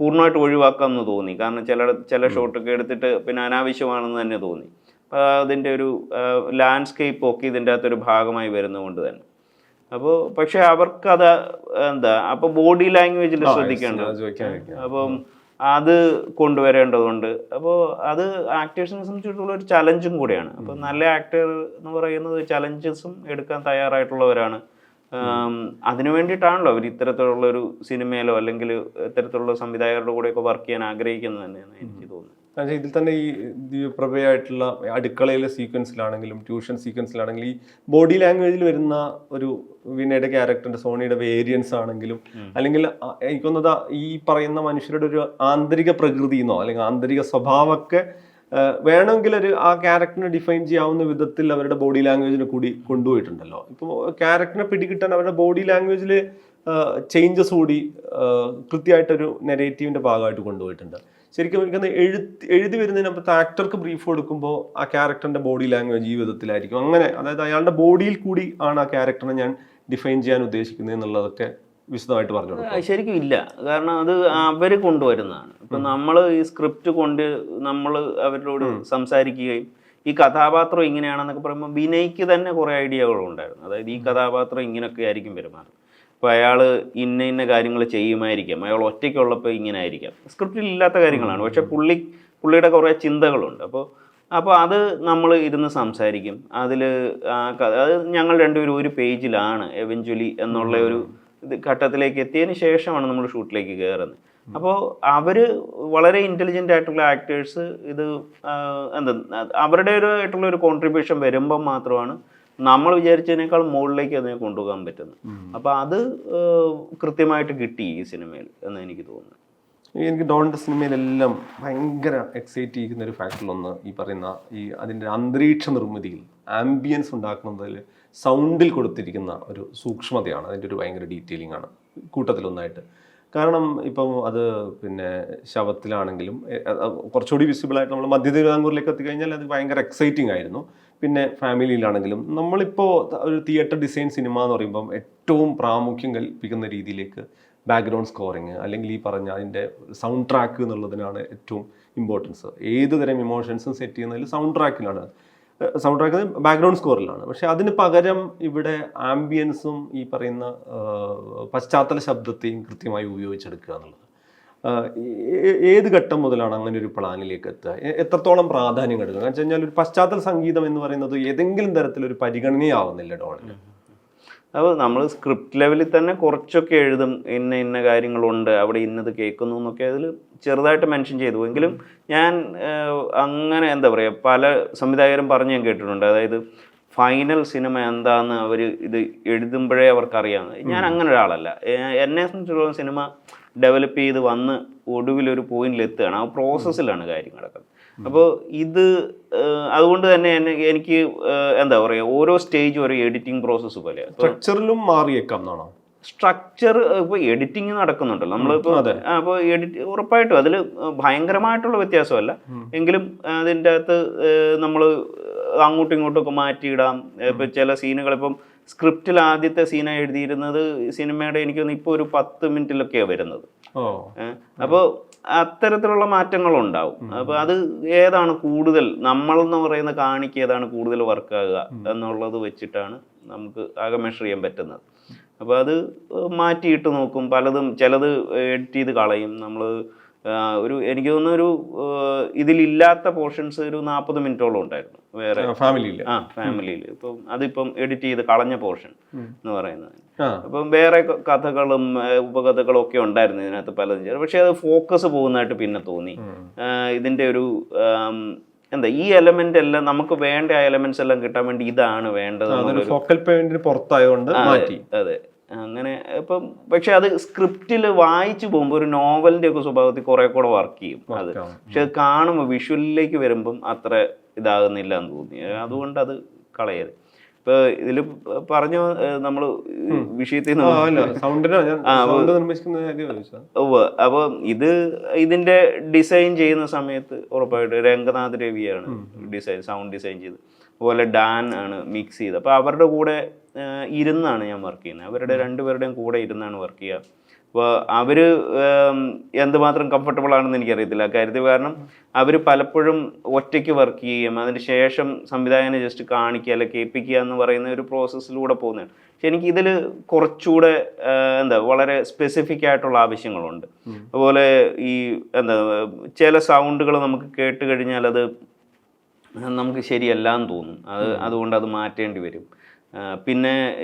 Speaker 1: പൂർണമായിട്ട് ഒഴിവാക്കാമെന്ന് തോന്നി. കാരണം ചില ചില ഷോട്ടൊക്കെ എടുത്തിട്ട് പിന്നെ അനാവശ്യമാണെന്ന് തന്നെ തോന്നി. അപ്പോൾ അതിന്റെ ഒരു ലാൻഡ്സ്കേപ്പ് ഒക്കെ ഇതിന്റെ അകത്തൊരു ഭാഗമായി വരുന്നതുകൊണ്ട് തന്നെ. അപ്പോൾ പക്ഷേ അവർക്കത് എന്താ അപ്പോൾ ബോഡി ലാംഗ്വേജിൽ ശ്രദ്ധിക്കേണ്ടത് അപ്പം അത് കൊണ്ടുവരേണ്ടതുണ്ട്. അപ്പോൾ അത് ആക്ടേഴ്സിനെ സംബന്ധിച്ചിടത്തോളം ഒരു ചലഞ്ചും കൂടിയാണ്. അപ്പോൾ നല്ല ആക്ടർ എന്ന് പറയുന്നത് ചലഞ്ചസും എടുക്കാൻ തയ്യാറായിട്ടുള്ളവരാണ്. അതിനു വേണ്ടിയിട്ടാണല്ലോ അവർ ഇത്തരത്തിലുള്ള ഒരു സിനിമയിലോ അല്ലെങ്കിൽ ഇത്തരത്തിലുള്ള സംവിധായകരുടെ കൂടെയൊക്കെ വർക്ക് ചെയ്യാൻ ആഗ്രഹിക്കുന്നത് തന്നെയാണ് എനിക്ക് തോന്നുന്നത്.
Speaker 2: കാരണം ഇതിൽ തന്നെ ഈ ദിവ്യപ്രഭയായിട്ടുള്ള അടുക്കളയിലെ സീക്വൻസിലാണെങ്കിലും ട്യൂഷൻ സീക്വൻസിലാണെങ്കിലും ഈ ബോഡി ലാംഗ്വേജിൽ വരുന്ന ഒരു വിനയുടെ ക്യാരക്ടറിന്റെ സോണിയുടെ വേരിയൻസ് ആണെങ്കിലും അല്ലെങ്കിൽ ആ- എനിക്ക് തോന്നുന്നത് ആ ഈ പറയുന്ന മനുഷ്യരുടെ ഒരു ആന്തരിക പ്രകൃതിന്നോ അല്ലെങ്കിൽ ആന്തരിക സ്വഭാവമൊക്കെ വേണമെങ്കിൽ ഒരു ആ ക്യാരക്ടറിനെ ഡിഫൈൻ ചെയ്യാവുന്ന വിധത്തിൽ അവരുടെ ബോഡി ലാംഗ്വേജിനെ കൂടി കൊണ്ടുപോയിട്ടുണ്ടല്ലോ. ഇപ്പോൾ ക്യാരക്ടറിനെ പിടികിട്ടാൻ അവരുടെ ബോഡി ലാംഗ്വേജിൽ ചേഞ്ചസ് കൂടി കൃത്യമായിട്ടൊരു നെഗറ്റീവിന്റെ ഭാഗമായിട്ട് കൊണ്ടുപോയിട്ടുണ്ട്. ശരിക്കും എനിക്കൊന്ന് എഴുതി എഴുതി വരുന്നതിനപ്പുറത്ത് ആക്ടർക്ക് ബ്രീഫ് കൊടുക്കുമ്പോൾ ആ ക്യാരക്ടറിന്റെ ബോഡി ലാംഗ്വേജ് ജീവിതത്തിലായിരിക്കും അങ്ങനെ അതായത് അയാളുടെ ബോഡിയിൽ കൂടി ആണ് ആ ക്യാരക്ടറിനെ ഞാൻ ഡിഫൈൻ ചെയ്യാൻ ഉദ്ദേശിക്കുന്നത് എന്നുള്ളതൊക്കെ വിശദമായിട്ട് പറഞ്ഞു
Speaker 1: ശരിക്കും ഇല്ല. കാരണം അത് അവർ കൊണ്ടുവരുന്നതാണ്. ഇപ്പം നമ്മൾ ഈ സ്ക്രിപ്റ്റ് കൊണ്ട് നമ്മൾ അവരോട് സംസാരിക്കുകയും ഈ കഥാപാത്രം ഇങ്ങനെയാണെന്നൊക്കെ പറയുമ്പോൾ വിനയ്ക്ക് തന്നെ കുറേ ഐഡിയകളുണ്ടായിരുന്നു അതായത് ഈ കഥാപാത്രം ഇങ്ങനെയൊക്കെ ആയിരിക്കും പെരുമാറുന്നത്. അപ്പോൾ അയാൾ ഇന്ന ഇന്ന കാര്യങ്ങൾ ചെയ്യുമായിരിക്കാം. അയാൾ ഒറ്റയ്ക്കുള്ളപ്പോൾ ഇങ്ങനെ ആയിരിക്കാം സ്ക്രിപ്റ്റിൽ ഇല്ലാത്ത കാര്യങ്ങളാണ്. പക്ഷേ പുള്ളി പുള്ളിയുടെ കുറേ ചിന്തകളുണ്ട്. അപ്പോൾ അപ്പോൾ അത് നമ്മൾ ഇരുന്ന് സംസാരിക്കും. അതിൽ അത് ഞങ്ങൾ രണ്ടുപേരും ഒരു പേജിലാണ് എവഞ്ച്വലി എന്നുള്ള ഒരു ഇത് ഘട്ടത്തിലേക്ക് എത്തിയതിന് ശേഷമാണ് നമ്മൾ ഷൂട്ടിലേക്ക് കയറുന്നത് അപ്പോൾ അവർ വളരെ ഇന്റലിജന്റ് ആയിട്ടുള്ള ആക്ടേഴ്സ് ഇത് എന്താ അവരുടെ ഒരു ആയിട്ടുള്ള ഒരു കോൺട്രിബ്യൂഷൻ വരുമ്പം മാത്രമാണ് നമ്മൾ വിചാരിച്ചതിനേക്കാൾ മുകളിലേക്ക് അതിനെ കൊണ്ടുപോകാൻ പറ്റുന്നു. അപ്പോൾ അത് കൃത്യമായിട്ട് കിട്ടി ഈ സിനിമയിൽ എന്ന് എനിക്ക് തോന്നുന്നു.
Speaker 2: എനിക്ക് ഡോണിന്റെ സിനിമയിലെല്ലാം ഭയങ്കര എക്സൈറ്റ് ചെയ്യുന്ന ഒരു ഫാക്ടറിലൊന്ന് ഈ പറയുന്ന ഈ അതിന്റെ അന്തരീക്ഷ നിർമ്മിതിയിൽ ആംബിയൻസ് ഉണ്ടാക്കുന്നതിൽ സൗണ്ടിൽ കൊടുത്തിരിക്കുന്ന ഒരു സൂക്ഷ്മതയാണ്. അതിന്റെ ഒരു ഭയങ്കര ഡീറ്റെയിലിംഗ് ആണ്. കൂട്ടത്തിലൊന്നായിട്ട്. കാരണം ഇപ്പം അത് പിന്നെ ശവത്തിലാണെങ്കിലും കുറച്ചുകൂടി വിസിബിളായിട്ട് നമ്മൾ മധ്യ തിരുവിതാംകൂറിലേക്ക് എത്തിക്കഴിഞ്ഞാൽ അത് ഭയങ്കര എക്സൈറ്റിംഗ് ആയിരുന്നു. പിന്നെ ഫാമിലിയിലാണെങ്കിലും നമ്മളിപ്പോൾ ഒരു തിയേറ്റർ ഡിസൈൻ സിനിമ എന്ന് പറയുമ്പം ഏറ്റവും പ്രാമുഖ്യം കൽപ്പിക്കുന്ന രീതിയിലേക്ക് ബാക്ക്ഗ്രൗണ്ട് സ്കോറിങ് അല്ലെങ്കിൽ ഈ പറഞ്ഞ അതിന്റെ സൗണ്ട് ട്രാക്ക് എന്നുള്ളതിനാണ് ഏറ്റവും ഇമ്പോർട്ടൻസ് ഏത് തരം ഇമോഷൻസും സെറ്റ് ചെയ്യുന്നതിൽ സൗണ്ട് ട്രാക്കിലാണ് സൗണ്ട് ട്രാക്ക് ബാക്ക്ഗ്രൗണ്ട് സ്കോറിലാണ് പക്ഷേ അതിന് പകരം ഇവിടെ ആംബിയൻസും ഈ പറയുന്ന പശ്ചാത്തല ശബ്ദത്തെയും കൃത്യമായി ഉപയോഗിച്ചെടുക്കുക എന്നുള്ളത്. ഏത് ഘട്ടം മുതലാണ് അങ്ങനെ ഒരു പ്ലാനിലേക്ക് എത്തുക? എത്രത്തോളം പ്രാധാന്യം കിട്ടുക എന്ന് വെച്ച് കഴിഞ്ഞാൽ ഒരു പശ്ചാത്തല സംഗീതം എന്ന് പറയുന്നത് ഏതെങ്കിലും തരത്തിലൊരു പരിഗണനയാവുന്നില്ല ഡോണിന്.
Speaker 1: അപ്പോൾ നമ്മൾ സ്ക്രിപ്റ്റ് ലെവലിൽ തന്നെ കുറച്ചൊക്കെ എഴുതും ഇന്ന ഇന്ന കാര്യങ്ങളുണ്ട് അവിടെ ഇന്നത് കേൾക്കുന്നു എന്നൊക്കെ അതിൽ ചെറുതായിട്ട് മെൻഷൻ ചെയ്തു. എങ്കിലും ഞാൻ അങ്ങനെ എന്താ പറയുക പല സംവിധായകരും പറഞ്ഞ് ഞാൻ കേട്ടിട്ടുണ്ട്. അതായത് ഫൈനൽ സിനിമ എന്താന്ന് അവർ ഇത് എഴുതുമ്പോഴേ അവർക്കറിയാം. ഞാൻ അങ്ങനെ ഒരാളല്ല. എന്നെ സംബന്ധിച്ചിടത്തോളം സിനിമ ഡെവലപ്പ് ചെയ്ത് വന്ന് ഒടുവിലൊരു പോയിന്റിൽ എത്തുകയാണ്. ആ പ്രോസസ്സിലാണ് കാര്യം നടക്കുന്നത് അപ്പോൾ ഇത് അതുകൊണ്ട് തന്നെ എനിക്ക് എന്താ പറയുക ഓരോ സ്റ്റേജ് ഒരു എഡിറ്റിംഗ് പ്രോസസ്സ് പോലെ
Speaker 2: സ്ട്രക്ചറിലും മാറിയേക്കാം എന്നാണോ?
Speaker 1: സ്ട്രക്ചർ ഇപ്പോൾ എഡിറ്റിംഗ് നടക്കുന്നുണ്ടല്ലോ. നമ്മളിപ്പോൾ. അപ്പോൾ എഡിറ്റ് ഉറപ്പായിട്ടും അതിൽ ഭയങ്കരമായിട്ടുള്ള വ്യത്യാസമല്ല. എങ്കിലും അതിന്റെ അകത്ത് നമ്മൾ അങ്ങോട്ടും ഇങ്ങോട്ടും ഒക്കെ മാറ്റിയിടാം ഇപ്പം ചില സീനുകൾ ഇപ്പം സ്ക്രിപ്റ്റിൽ ആദ്യത്തെ സീന എഴുതിയിരുന്നത് സിനിമയുടെ എനിക്ക് തോന്നുന്നു ഇപ്പോൾ ഒരു പത്ത് മിനിറ്റിലൊക്കെയാണ് വരുന്നത്. അപ്പോൾ അത്തരത്തിലുള്ള മാറ്റങ്ങൾ ഉണ്ടാവും അപ്പോൾ അത് ഏതാണ് കൂടുതൽ നമ്മൾ എന്ന് പറയുന്ന കാണിക്ക് ഏതാണ് കൂടുതൽ വർക്കാകുക എന്നുള്ളത് വെച്ചിട്ടാണ് നമുക്ക് ആകെ മെഷർ ചെയ്യാൻ പറ്റുന്നത്. അപ്പോൾ അത് മാറ്റിയിട്ട് നോക്കും. പലതും ചിലത് എഡിറ്റ് ചെയ്ത് കളയും. നമ്മൾ ഒരു എനിക്ക് തോന്നുന്നു ഒരു ഇതിലില്ലാത്ത പോർഷൻസ് ഒരു നാൽപ്പത് മിനിറ്റോളം ഉണ്ടായിരുന്നു. വേറെ
Speaker 2: ഫാമിലിയിൽ
Speaker 1: ആ ഫാമിലിയിൽ ഇപ്പം അതിപ്പം എഡിറ്റ് ചെയ്ത് കളഞ്ഞ പോർഷൻ എന്ന് പറയുന്നത്. അപ്പം വേറെ കഥകളും ഉപകഥകളും ഒക്കെ ഉണ്ടായിരുന്നു ഇതിനകത്ത് പലതും പക്ഷേ അത് ഫോക്കസ് പോകുന്നതായിട്ട് പിന്നെ തോന്നി. ഇതിന്റെ ഒരു എന്താ ഈ എലമെന്റ് എല്ലാം നമുക്ക് വേണ്ട ആ എലമെന്റ്സ് എല്ലാം കിട്ടാൻ വേണ്ടി ഇതാണ് വേണ്ടത്
Speaker 2: ഫോക്കൽ പോയിന്റിന് പുറത്തായതുകൊണ്ട് മാറ്റി.
Speaker 1: അതെ. അങ്ങനെ ഇപ്പം പക്ഷെ അത് സ്ക്രിപ്റ്റിൽ വായിച്ചു പോകുമ്പോൾ ഒരു നോവലിന്റെ ഒക്കെ സ്വഭാവത്തിൽ കുറെ കൂടെ വർക്ക് ചെയ്യും. അത് പക്ഷെ അത് കാണുമ്പോൾ വിഷ്വലിലേക്ക് വരുമ്പം അത്ര ഇതാകുന്നില്ല എന്ന് തോന്നി. അതുകൊണ്ട് അത് കളയരുത്. ഇപ്പൊ ഇതിൽ പറഞ്ഞു നമ്മൾ വിഷയത്തിൽ അപ്പൊ ഇത് ഇതിന്റെ ഡിസൈൻ ചെയ്യുന്ന സമയത്ത് ഉറപ്പായിട്ട് രംഗനാഥ് രവിയാണ് ഡിസൈൻ സൗണ്ട് ഡിസൈൻ ചെയ്ത്. അതുപോലെ ഡാൻ ആണ് മിക്സ് ചെയ്ത് അപ്പോൾ അവരുടെ കൂടെ ഇരുന്നാണ് ഞാൻ വർക്ക് ചെയ്യുന്നത്. അവരുടെ രണ്ടുപേരുടെയും കൂടെ ഇരുന്നാണ് വർക്ക് ചെയ്യുക. അപ്പോൾ അവർ എന്തുമാത്രം കംഫർട്ടബിൾ ആണെന്ന് എനിക്കറിയത്തില്ല. കാര്യത്തിൽ കാരണം അവർ പലപ്പോഴും ഒറ്റയ്ക്ക് വർക്ക് ചെയ്യും അതിന് ശേഷം സംവിധായകനെ ജസ്റ്റ് കാണിക്കുക അല്ലെ കേൾപ്പിക്കുക എന്ന് പറയുന്ന ഒരു പ്രോസസ്സിലൂടെ പോകുന്നതാണ്. പക്ഷെ എനിക്ക് ഇതിൽ കുറച്ചുകൂടെ എന്താ വളരെ സ്പെസിഫിക് ആയിട്ടുള്ള ആവശ്യങ്ങളുണ്ട്. അതുപോലെ ഈ എന്താ ചില സൗണ്ടുകൾ നമുക്ക് കേട്ട് കഴിഞ്ഞാൽ അത് നമുക്ക് ശരിയല്ല എന്ന് തോന്നും. അത് അതുകൊണ്ട് അത് മാറ്റേണ്ടി വരും. പിന്നെ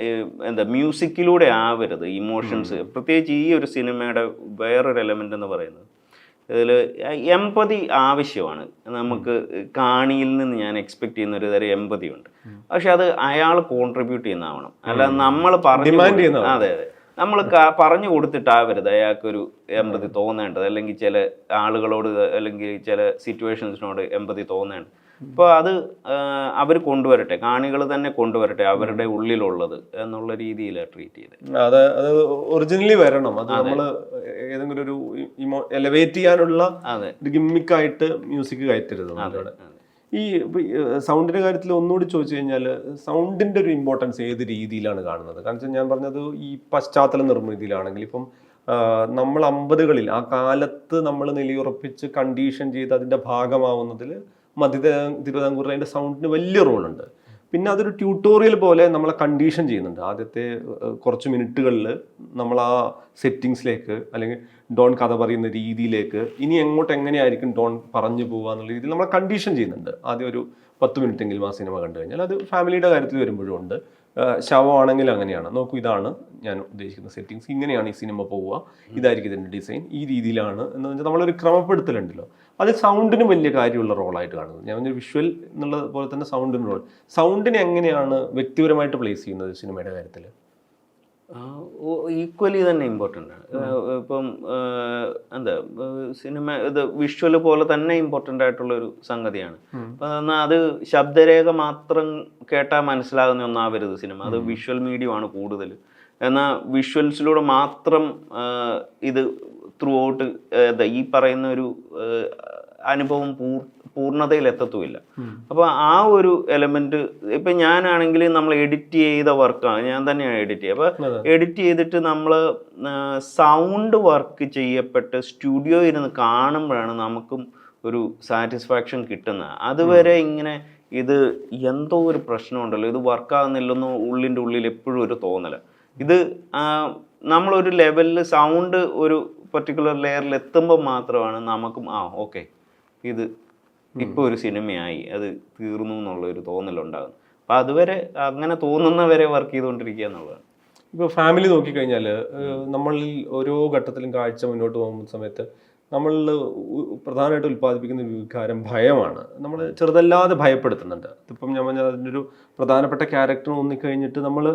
Speaker 1: എന്താ മ്യൂസിക്കിലൂടെ ആവരുത് ഇമോഷൻസ്. പ്രത്യേകിച്ച് ഈ ഒരു സിനിമയുടെ വേറൊരു എലമെന്റ് എന്ന് പറയുന്നത് ഇതിൽ എമ്പതി ആവശ്യമാണ്. നമുക്ക് കാണിയിൽ നിന്ന് ഞാൻ എക്സ്പെക്ട് ചെയ്യുന്ന ഒരു തരം എമ്പതി ഉണ്ട്. പക്ഷെ അത് അയാൾ കോൺട്രിബ്യൂട്ട് ചെയ്യുന്നതാവണം. അല്ല നമ്മൾ പറഞ്ഞു അതെ അതെ. നമ്മൾ പറഞ്ഞു കൊടുത്തിട്ടാവരുത് അയാൾക്കൊരു എമ്പതി തോന്നേണ്ടത്. അല്ലെങ്കിൽ ചില ആളുകളോട് അല്ലെങ്കിൽ ചില സിറ്റുവേഷൻസിനോട് എമ്പതി തോന്നേണ്ടത് അപ്പോൾ അത് അവർ കൊണ്ടുവരട്ടെ. കാണികൾ തന്നെ കൊണ്ടുവരട്ടെ അവരുടെ ഉള്ളിലുള്ളത് എന്നുള്ള രീതിയിലാണ് ട്രീറ്റ് ചെയ്തത്
Speaker 2: അത് അത് ഒറിജിനലി വരണം. അത് നമ്മൾ ഏതെങ്കിലും ഒരു എലവേറ്റ് ചെയ്യാനുള്ള ഗിമ്മിക്കായിട്ട് മ്യൂസിക് കയറ്റരുത് നമ്മളിവിടെ ഈ സൗണ്ടിന്റെ കാര്യത്തിൽ ഒന്നുകൂടി ചോദിച്ചു കഴിഞ്ഞാൽ സൗണ്ടിന്റെ ഒരു ഇമ്പോർട്ടൻസ് ഏത് രീതിയിലാണ് കാണുന്നത്? കാരണം വെച്ചാൽ ഞാൻ പറഞ്ഞത് ഈ പശ്ചാത്തല നിർമ്മിതിയിലാണെങ്കിൽ ഇപ്പം നമ്മൾ അമ്പതുകളിൽ ആ കാലത്ത് നമ്മൾ നിലയുറപ്പിച്ച് കണ്ടീഷൻ ചെയ്ത് അതിന്റെ ഭാഗമാവുന്നതിൽ മധ്യ തിരുവിതാംകൂറിൽ അതിന്റെ സൗണ്ടിന് വലിയ റോളുണ്ട് പിന്നെ അതൊരു ട്യൂട്ടോറിയൽ പോലെ നമ്മളെ കണ്ടീഷൻ ചെയ്യുന്നുണ്ട്. ആദ്യത്തെ കുറച്ച് മിനിറ്റുകളിൽ നമ്മൾ ആ സെറ്റിങ്സിലേക്ക് അല്ലെങ്കിൽ ഡോൺ കഥ പറയുന്ന രീതിയിലേക്ക് ഇനി എങ്ങോട്ട് എങ്ങനെയായിരിക്കും ഡോൺ പറഞ്ഞു പോകുക എന്നുള്ള രീതിയിൽ നമ്മളെ കണ്ടീഷൻ ചെയ്യുന്നുണ്ട്. ആദ്യം ഒരു പത്ത് മിനിറ്റെങ്കിലും ആ സിനിമ കണ്ടു കഴിഞ്ഞാൽ അത് ഫാമിലിയുടെ കാര്യത്തിൽ വരുമ്പോഴും ഉണ്ട്. ശവമാണെങ്കിൽ അങ്ങനെയാണ്. നോക്കൂ ഇതാണ് ഞാൻ ഉദ്ദേശിക്കുന്ന സെറ്റിങ്സ് ഇങ്ങനെയാണ് ഈ സിനിമ പോവുക. ഇതായിരിക്കും ഇതിന്റെ ഡിസൈൻ ഈ രീതിയിലാണ് എന്ന് വെച്ചാൽ നമ്മളൊരു ക്രമപ്പെടുത്തലുണ്ടല്ലോ. അത് സൗണ്ടിന് വലിയ കാര്യമുള്ള റോളായിട്ട് കാണുന്നത്. ഞാൻ പറഞ്ഞ വിഷ്വൽ എന്നുള്ള പോലെ തന്നെ സൗണ്ടിന് റോൾ സൗണ്ടിനെ എങ്ങനെയാണ് വ്യക്തിപരമായിട്ട് പ്ലേസ് ചെയ്യുന്നത് സിനിമയുടെ കാര്യത്തിൽ
Speaker 1: ഈക്വലി തന്നെ ഇമ്പോർട്ടന്റ് ആണ്. ഇപ്പം എന്താ സിനിമ ഇത് വിഷ്വൽ പോലെ തന്നെ ഇമ്പോർട്ടന്റ് ആയിട്ടുള്ള ഒരു സംഗതിയാണ് അപ്പം എന്നാൽ അത് ശബ്ദരേഖ മാത്രം കേട്ടാൽ മനസ്സിലാകുന്ന ഒന്നാവരുത് സിനിമ അത് വിഷ്വൽ മീഡിയമാണ് കൂടുതൽ എന്നാൽ വിഷ്വൽസിലൂടെ മാത്രം ഇത് ത്രൂ ഔട്ട് ഈ പറയുന്ന ഒരു അനുഭവം പൂർ പൂർണതയിൽ എത്തത്തുമില്ല അപ്പോൾ ആ ഒരു എലമെന്റ് ഇപ്പം ഞാനാണെങ്കിൽ നമ്മൾ എഡിറ്റ് ചെയ്ത വർക്കാണ് ഞാൻ തന്നെയാണ് എഡിറ്റ് ചെയ്യുക അപ്പോൾ എഡിറ്റ് ചെയ്തിട്ട് നമ്മൾ സൗണ്ട് വർക്ക് ചെയ്യപ്പെട്ട് സ്റ്റുഡിയോ ഇരുന്ന് കാണുമ്പോഴാണ് നമുക്കും ഒരു സാറ്റിസ്ഫാക്ഷൻ കിട്ടുന്നത് അതുവരെ ഇങ്ങനെ ഇത് എന്തോ ഒരു പ്രശ്നമുണ്ടല്ലോ. ഇത് വർക്കാകുന്നില്ലെന്നോ ഉള്ളിന്റെ ഉള്ളിൽ എപ്പോഴും ഒരു തോന്നല. ഇത് നമ്മളൊരു ലെവലിൽ സൗണ്ട് ഒരു പർട്ടിക്കുലർ ലെയറിൽ എത്തുമ്പോൾ മാത്രമാണ് നമുക്കും ആ ഓക്കെ ഇത് ഇപ്പോൾ ഒരു സിനിമയായി. അത് തീർന്നു എന്നുള്ള ഒരു തോന്നലുണ്ടാകും അപ്പം അതുവരെ അങ്ങനെ തോന്നുന്നവരെ വർക്ക് ചെയ്തുകൊണ്ടിരിക്കുക എന്നുള്ളതാണ്.
Speaker 2: ഇപ്പോൾ ഫാമിലി നോക്കിക്കഴിഞ്ഞാൽ നമ്മളിൽ ഓരോ ഘട്ടത്തിലും കാഴ്ച മുന്നോട്ട് പോകുന്ന സമയത്ത് നമ്മൾ പ്രധാനമായിട്ട് ഉൽപ്പാദിപ്പിക്കുന്ന വികാരം ഭയമാണ്. നമ്മൾ ചെറുതല്ലാതെ ഭയപ്പെടുത്തുന്നുണ്ട്. ഇപ്പം ഞാൻ പറഞ്ഞ അതിന്റെ ഒരു പ്രധാനപ്പെട്ട ക്യാരക്ടർ ഒന്നിക്കഴിഞ്ഞിട്ട് നമ്മൾ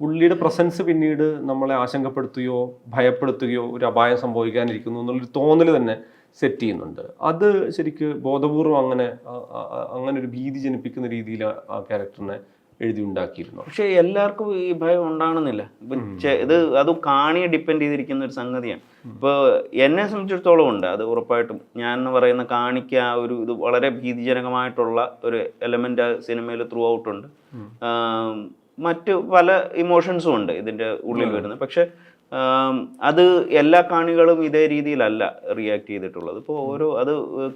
Speaker 2: പുള്ളിയുടെ പ്രസൻസ് പിന്നീട് നമ്മളെ ആശങ്കപ്പെടുത്തുകയോ ഭയപ്പെടുത്തുകയോ ഒരു അപായം സംഭവിക്കാനിരിക്കുന്നു എന്നുള്ളൊരു തോന്നൽ തന്നെ സെറ്റ് ചെയ്യുന്നുണ്ട്. അത് ശരിക്ക് ബോധപൂർവം അങ്ങനെ ആ- ആ- ആ- അങ്ങനെ ഒരു ഭീതി ജനിപ്പിക്കുന്ന രീതിയിൽ ആ- ആ ക്യാരക്ടറിനെ എഴുതി ഉണ്ടാക്കിയിരുന്നു.
Speaker 1: പക്ഷേ എല്ലാവർക്കും ഈ ഭയം ഉണ്ടാകണമെന്നില്ല ഇത് അത് കാണിയെ ഡിപ്പെൻഡ് ചെയ്തിരിക്കുന്ന ഒരു സംഗതിയാണ്. ഇപ്പോൾ എന്നെ സംബന്ധിച്ചിടത്തോളം ഉണ്ട്. അത് ഉറപ്പായിട്ടും ഞാൻ എന്ന് പറയുന്ന കാണിക്ക ആ ഒരു ഇത് വളരെ ഭീതിജനകമായിട്ടുള്ള ഒരു എലമെന്റ് സിനിമയിൽ ത്രൂ ഔട്ട് ഉണ്ട് മറ്റു പല ഇമോഷൻസും ഉണ്ട് ഇതിന്റെ ഉള്ളിൽ വരുന്നത്. പക്ഷെ ആം, അത് എല്ലാ കാണികളും ഇതേ രീതിയിലല്ല റിയാക്ട് ചെയ്തിട്ടുള്ളത്. ഇപ്പോൾ ഓരോ അത്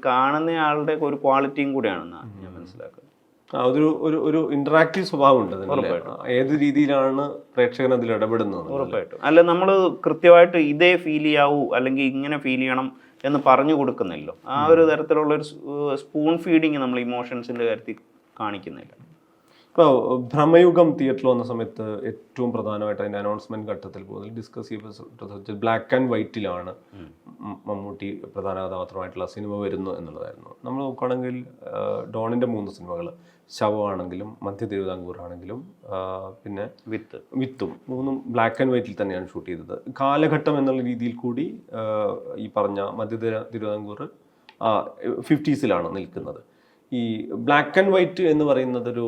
Speaker 1: കാണുന്ന ആളുടെ ഒരു ക്വാളിറ്റിയും കൂടിയാണെന്ന് ഞാൻ മനസ്സിലാക്കുന്നത്.
Speaker 2: അതൊരു ഒരു ഒരു ഇന്ററാക്റ്റീവ് സ്വഭാവം ഉണ്ട് ഏത് രീതിയിലാണ് പ്രേക്ഷകൻ അതിൽ ഇടപെടുന്നത്.
Speaker 1: ഉറപ്പായിട്ടും. അല്ല നമ്മൾ കൃത്യമായിട്ട് ഇതേ ഫീൽ ചെയ്യാവൂ അല്ലെങ്കിൽ ഇങ്ങനെ ഫീൽ ചെയ്യണം എന്ന് പറഞ്ഞു കൊടുക്കുന്നില്ലോ. ആ ഒരു തരത്തിലുള്ള ഒരു സ്പൂൺ ഫീഡിങ് നമ്മൾ ഇമോഷൻസിന്റെ കാര്യത്തിൽ കാണിക്കുന്നില്ല.
Speaker 2: ഇപ്പോൾ ഭ്രമയുഗം തിയേറ്ററിൽ വന്ന സമയത്ത് ഏറ്റവും പ്രധാനമായിട്ട് അതിന്റെ അനൗൺസ്മെന്റ് ഘട്ടത്തിൽ പോകുന്നത് ഡിസ്കസ് ചെയ്യപ്പെട്ട ബ്ലാക്ക് ആൻഡ് വൈറ്റിലാണ് മമ്മൂട്ടി പ്രധാന കഥാപാത്രമായിട്ടുള്ള സിനിമ വരുന്നു എന്നുള്ളതായിരുന്നു. നമ്മൾ നോക്കുകയാണെങ്കിൽ ഡോണിന്റെ മൂന്ന് സിനിമകൾ ശവമാണെങ്കിലും മധ്യ തിരുവിതാംകൂർ ആണെങ്കിലും പിന്നെ
Speaker 1: വിത്ത്.
Speaker 2: വിത്തും മൂന്നും ബ്ലാക്ക് ആൻഡ് വൈറ്റിൽ തന്നെയാണ് ഷൂട്ട് ചെയ്തത്. കാലഘട്ടം എന്നുള്ള രീതിയിൽ കൂടി ഈ പറഞ്ഞ മധ്യ തിരു- തിരുവിതാംകൂർ ഫിഫ്റ്റീസിലാണ് നിൽക്കുന്നത്. ഈ ബ്ലാക്ക് ആൻഡ് വൈറ്റ് എന്ന് പറയുന്നത് ഒരു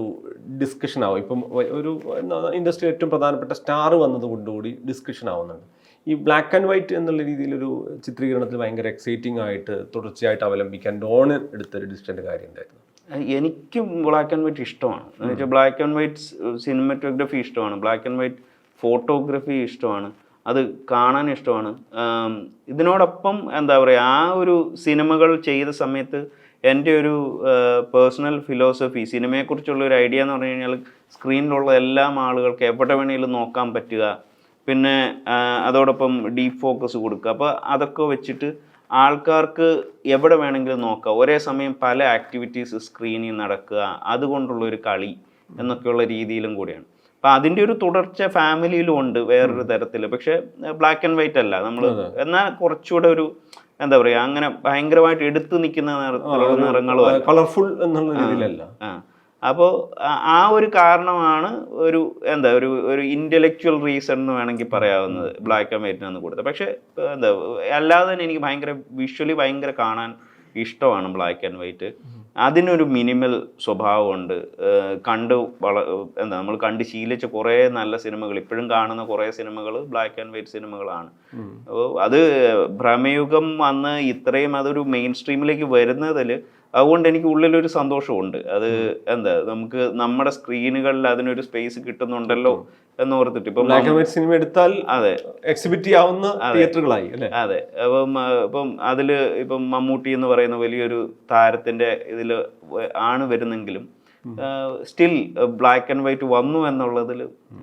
Speaker 2: ഡിസ്കഷൻ ആവും. ഇപ്പം ഒരു ഇൻഡസ്ട്രി ഏറ്റവും പ്രധാനപ്പെട്ട സ്റ്റാർ വന്നത് കൊണ്ടുകൂടി ഡിസ്കഷൻ ആവുന്നുണ്ട്. ഈ ബ്ലാക്ക് ആൻഡ് വൈറ്റ് എന്നുള്ള രീതിയിലൊരു ചിത്രീകരണത്തിൽ ഭയങ്കര എക്സൈറ്റിംഗ് ആയിട്ട് തുടർച്ചയായിട്ട് അവലംബിക്കാൻ ഡോൺ എടുത്തൊരു ഡിസ്റ്റന്റ് കാര്യം ഉണ്ടായിരുന്നു.
Speaker 1: എനിക്കും ബ്ലാക്ക് ആൻഡ് വൈറ്റ് ഇഷ്ടമാണ്. എന്ന് വെച്ചാൽ ബ്ലാക്ക് ആൻഡ് വൈറ്റ് സിനിമറ്റോഗ്രഫി ഇഷ്ടമാണ്. ബ്ലാക്ക് ആൻഡ് വൈറ്റ് ഫോട്ടോഗ്രഫി ഇഷ്ടമാണ്. അത് കാണാൻ ഇഷ്ടമാണ്. ഇതിനോടൊപ്പം എന്താ പറയുക ആ ഒരു സിനിമകൾ ചെയ്ത സമയത്ത് എന്റെ ഒരു പേഴ്സണൽ ഫിലോസഫി സിനിമയെക്കുറിച്ചുള്ള ഒരു ഐഡിയ എന്ന് പറഞ്ഞു കഴിഞ്ഞാൽ സ്ക്രീനിലുള്ള എല്ലാ ആളുകൾക്ക് എവിടെ വേണമെങ്കിലും നോക്കാൻ പറ്റുക. പിന്നെ അതോടൊപ്പം ഡീപ്പ് ഫോക്കസ് കൊടുക്കുക. അപ്പോൾ അതൊക്കെ വെച്ചിട്ട് ആൾക്കാർക്ക് എവിടെ വേണമെങ്കിലും നോക്കാം. ഒരേ സമയം പല ആക്ടിവിറ്റീസ് സ്ക്രീനിൽ നടക്കുക. അതുകൊണ്ടുള്ള ഒരു കളി എന്നൊക്കെയുള്ള രീതിയിലും കൂടിയാണ്. അപ്പം അതിന്റെ ഒരു തുടർച്ച ഫാമിലിയിലും ഉണ്ട് വേറൊരു തരത്തിൽ പക്ഷേ ബ്ലാക്ക് ആൻഡ് വൈറ്റ് അല്ല. നമ്മൾ എന്നാൽ കുറച്ചുകൂടെ ഒരു എന്താ പറയുക അങ്ങനെ ഭയങ്കരമായിട്ട് എടുത്തു നിൽക്കുന്ന നിറങ്ങളോ
Speaker 2: കളർഫുൾ എന്നുള്ള രീതിയിലല്ല.
Speaker 1: അപ്പോൾ ആ ഒരു കാരണമാണ് ഒരു എന്താ ഒരു ഒരു ഇന്റലക്ച്വൽ റീസൺ എന്ന് വേണമെങ്കിൽ പറയാവുന്നത്. ബ്ലാക്ക് ആൻഡ് വൈറ്റിനൊന്ന് കൊടുത്തത് പക്ഷേ എന്താ അല്ലാതെ തന്നെ എനിക്ക് ഭയങ്കര വിഷ്വലി ഭയങ്കര കാണാൻ ഇഷ്ടമാണ് ബ്ലാക്ക് ആൻഡ് വൈറ്റ് അതിനൊരു മിനിമൽ സ്വഭാവമുണ്ട്. കണ്ട് വള എന്താ നമ്മൾ കണ്ട് ശീലിച്ച കുറേ നല്ല സിനിമകൾ ഇപ്പോഴും കാണുന്ന കുറേ സിനിമകൾ ബ്ലാക്ക് ആൻഡ് വൈറ്റ് സിനിമകളാണ്. അപ്പോൾ അത് ഭ്രമയുഗം വന്ന് ഇത്രയും അതൊരു മെയിൻ സ്ട്രീമിലേക്ക് വരുന്നതിൽ അതുകൊണ്ട് എനിക്ക് ഉള്ളിലൊരു സന്തോഷമുണ്ട് അത് എന്താ നമുക്ക് നമ്മുടെ സ്ക്രീനുകളിൽ അതിനൊരു സ്പേസ് കിട്ടുന്നുണ്ടല്ലോ എന്ന് ഓർത്തിട്ട് ഇപ്പം
Speaker 2: ബ്ലാക്ക് ആൻഡ് വൈറ്റ് സിനിമ എടുത്താൽ
Speaker 1: അതെ.
Speaker 2: എക്സിബിറ്റ് ചെയ്യാവുന്ന തിയേറ്ററുകളായി അല്ലേ?
Speaker 1: അതെ. അപ്പം ഇപ്പം അതിൽ ഇപ്പം മമ്മൂട്ടി എന്ന് പറയുന്ന വലിയൊരു താരത്തിന്റെ ഇതിൽ ആണ് വരുന്നെങ്കിലും സ്റ്റിൽ ബ്ലാക്ക് ആൻഡ് വൈറ്റ് വന്നു എന്നുള്ളതിൽ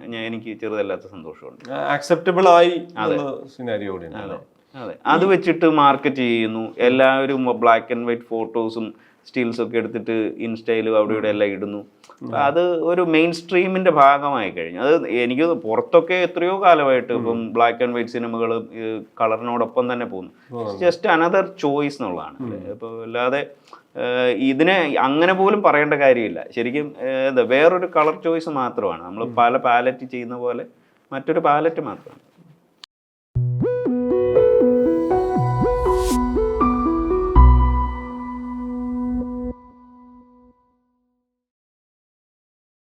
Speaker 1: ഞാൻ എനിക്ക് ചെറുതല്ലാത്ത സന്തോഷമുണ്ട്.
Speaker 2: ആക്സെപ്റ്റബിൾ ആയി സിനാരിയോ അല്ലേ?
Speaker 1: അതെ. അത് വെച്ചിട്ട് മാർക്കറ്റ് ചെയ്യുന്നു. എല്ലാവരും ബ്ലാക്ക് ആൻഡ് വൈറ്റ് ഫോട്ടോസും സ്റ്റിൽസ് ഒക്കെ എടുത്തിട്ട് ഇൻസ്റ്റയിലും അവിടെ ഇവിടെ എല്ലാം ഇടുന്നു. അത് ഒരു മെയിൻ സ്ട്രീമിന്റെ ഭാഗമായി കഴിഞ്ഞു. അത് എനിക്ക് പുറത്തൊക്കെ എത്രയോ കാലമായിട്ട് ഇപ്പം ബ്ലാക്ക് ആൻഡ് വൈറ്റ് സിനിമകൾ കളറിനോടൊപ്പം തന്നെ പോകുന്നു. ജസ്റ്റ് അനദർ ചോയ്സ് എന്നുള്ളതാണ്. ഇപ്പോൾ അല്ലാതെ ഇതിനെ അങ്ങനെ പോലും പറയേണ്ട കാര്യമില്ല. ശരിക്കും വേറൊരു കളർ ചോയ്സ് മാത്രമാണ്. നമ്മൾ പല പാലറ്റ് ചെയ്യുന്ന പോലെ മറ്റൊരു പാലറ്റ് മാത്രമാണ്.